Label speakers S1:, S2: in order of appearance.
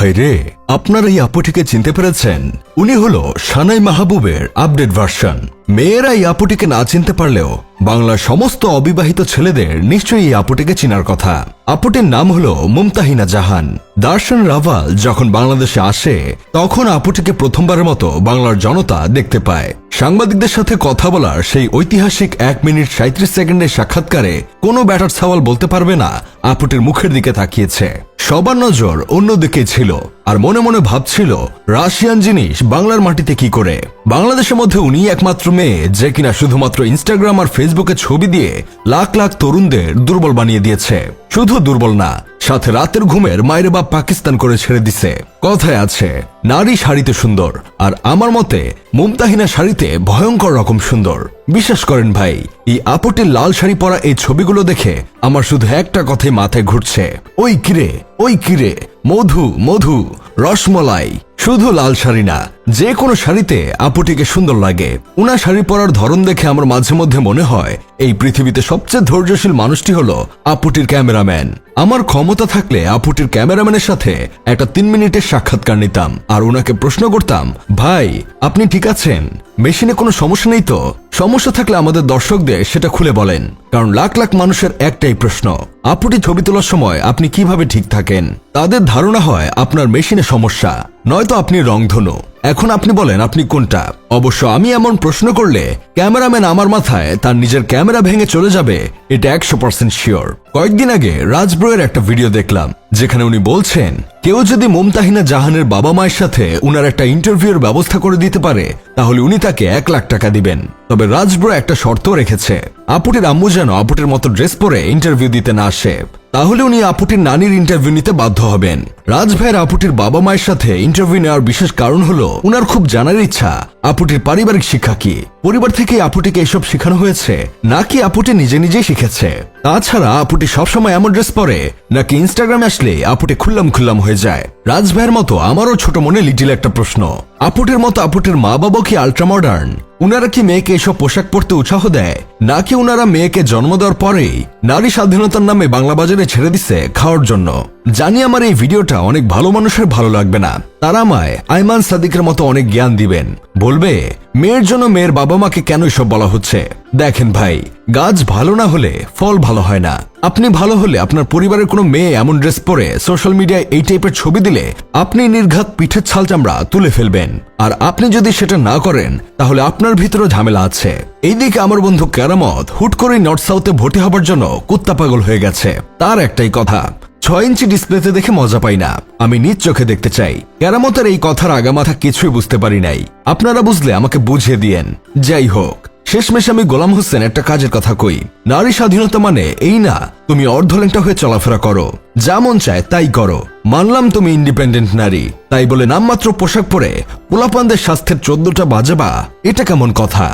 S1: ভাই রে, আপনার এই আপুটিকে চিনতে পেরেছেন। উনি হলো সানাই মাহবুবের আপডেট ভার্সন। মেয়েরা এই আপুটিকে না চিনতে পারলেও বাংলার সমস্ত অবিবাহিত ছেলেদের নিশ্চয়ই এই আপুটিকে চিনার কথা। আপুটির নাম হলো মুমতাহিনা জাহান। দার্শন রাভাল যখন বাংলাদেশে আসে, তখন আপুটিকে প্রথমবারের মতো বাংলার জনতা দেখতে পায়। সাংবাদিকদের সাথে কথা বলার সেই ঐতিহাসিক এক মিনিট সাঁত্রিশ সেকেন্ডের সাক্ষাৎকারে কোনো ব্যাটার সওয়াল বলতে পারবে না, আপুটির মুখের দিকে তাকিয়েছে। সবার নজর অন্যদিকে ছিল। আর মনে মনে ভাবছিল, রাশিয়ান জিনিস বাংলার মাটিতে কি করে? বাংলাদেশের মধ্যে উনি একমাত্র মেয়ে, যে কিনা শুধুমাত্র ইনস্টাগ্রাম আর ফেসবুকে ছবি দিয়ে লাখ লাখ তরুণদের দুর্বল বানিয়ে দিয়েছে। শুধু দুর্বল না, সাথে রাতের ঘুমের মায়ের বাপ পাকিস্তান করে ছেড়ে দিছে। কথায় আছে, নারী শাড়িতে সুন্দর, আর আমার মতে, মুমতাহিনা শাড়িতে ভয়ঙ্কর রকম সুন্দর। বিশ্বাস করেন ভাই, এই আপুটির লাল শাড়ি পরা এই ছবিগুলো দেখে আমার শুধু একটা কথাই মাথায় ঘুরছে। ওই কিরে ওই কিরে, মধু মধু। রসমলাই। শুধু লাল শাড়ি না, যে কোনো শাড়িতে আপুটিকে সুন্দর লাগে। উনার শাড়ি পরার ধরন দেখে আমার মাঝে মধ্যে মনে হয়, এই পৃথিবীতে সবচেয়ে ধৈর্যশীল মানুষটি হলো আপুটির ক্যামেরাম্যান। আমার ক্ষমতা থাকলে আপুটির ক্যামেরাম্যানের সাথে একটা তিন মিনিটের সাক্ষাৎকার নিতাম। আর ওনাকে প্রশ্ন করতাম, ভাই, আপনি ঠিক আছেন? মেশিনে কোনো সমস্যা নেই তো? সমস্যা থাকলে আমাদের দর্শকদের সেটা খুলে বলেন, কারণ লাখ লাখ মানুষের একটাই প্রশ্ন, আপুটি ছবি তোলার সময় আপনি কীভাবে ঠিক থাকেন? তাদের ধারণা হয়, আপনার মেশিনে সমস্যা। নয়তো আপনি রংধনু। এখন আপনি বলেন, আপনি কোনটা? অবশ্য আমি এমন প্রশ্ন করলে ক্যামেরাম্যান আমার মাথায় তার নিজের ক্যামেরা ভেঙে চলে যাবে, এটা একশো পার্সেন্ট শিওর কয়েকদিন আগে রাজব্রয়ের একটা ভিডিও দেখলাম, যেখানে উনি বলছেন, কেউ যদি মমতাহিনা জাহানের বাবা মায়ের সাথে উনার একটা ইন্টারভিউর ব্যবস্থা করে দিতে পারে, তাহলে উনি তাকে এক লাখ টাকা দিবেন। তবে রাজব্রো একটা শর্ত রেখেছে, আপুটির আম্মু যেন আপুটির মতো ড্রেস পরে ইন্টারভিউ দিতে না আসে। তাহলে উনি আপুটির নানির ইন্টারভিউ নিতে বাধ্য হবেন। রাজ ভাইয়ের আপুটির বাবা মায়ের সাথে ইন্টারভিউ নেওয়ার বিশেষ কারণ হলো, উনার খুব জানার ইচ্ছা, আপুটির পারিবারিক শিক্ষা কি, পরিবার থেকে আপুটিকে এসব শেখানো হয়েছে, নাকি আপুটি নিজে নিজেই শিখেছে। তাছাড়া আপুটি সবসময় এমন ড্রেস পরে, নাকি ইনস্টাগ্রামে আসলে আপুটি খুল্লাম খুল্লাম হয়ে যায়। রাজ ভাইয়ের মতো আমারও ছোট মনে লিটিল একটা প্রশ্ন। আপুটির মতো আপুটির মা বাবা কি আল্ট্রা মডার্ন উনারা কি মেয়েকে এসব পোশাক পরতে উৎসাহ দেয়? নাকি উনারা মেয়েকে জন্ম দেওয়ার পরেই নারী স্বাধীনতার নামে বাংলা বাজারে ছেড়ে দিছে খাওয়ার জন্য? জানি আমার এই ভিডিওটা অনেক ভালো মানুষের ভালো লাগবে না। তারা আমায় আইমান সাদিকের মতো অনেক জ্ঞান দিবেন। বলবে, মেয়ের জন্য মেয়ের বাবা মাকে কেন এসব বলা হচ্ছে? দেখেন ভাই গাছ ভালো না হলে ফল ভালো হয় না। আপনি ভালো হলে আপনার পরিবারের কোনো মেয়ে এমন ড্রেস পরে সোশ্যাল মিডিয়ায় এই টাইপের ছবি দিলে আপনি নির্ঘাত পিঠের ছাল চামড়া তুলে ফেলবেন। আর আপনি যদি সেটা না করেন, তাহলে আপনার ভিতরে ঝামেলা আছে। এইদিকে আমার বন্ধু কেরামত হুট করে নর্থ সাউথে ভর্তি হবার জন্য কুত্তা পাগল হয়ে গেছে। তার একটাই কথা, ছয় ইঞ্চি ডিসপ্লেতে দেখে মজা পাই না। আমি নিজ চোখে দেখতে চাই। কেরামতের এই কথার আগামাথা কিছুই বুঝতে পারি নাই। আপনারা বুঝলে আমাকে বুঝিয়ে দিয়েন। যাই হোক শেষমেশ আমি গোলাম হোসেন একটা কাজের কথা কই। নারী স্বাধীনতা মানে এই না, তুমি অর্ধলেংটা হয়ে চলাফেরা করো। যা মন চায় তাই করো। মানলাম তুমি ইন্ডিপেন্ডেন্ট নারী। তাই বলে নামমাত্র পোশাক পরে পোলাপানদের স্বাস্থ্যের চোদ্দটা বাজাবা, এটা কেমন কথা?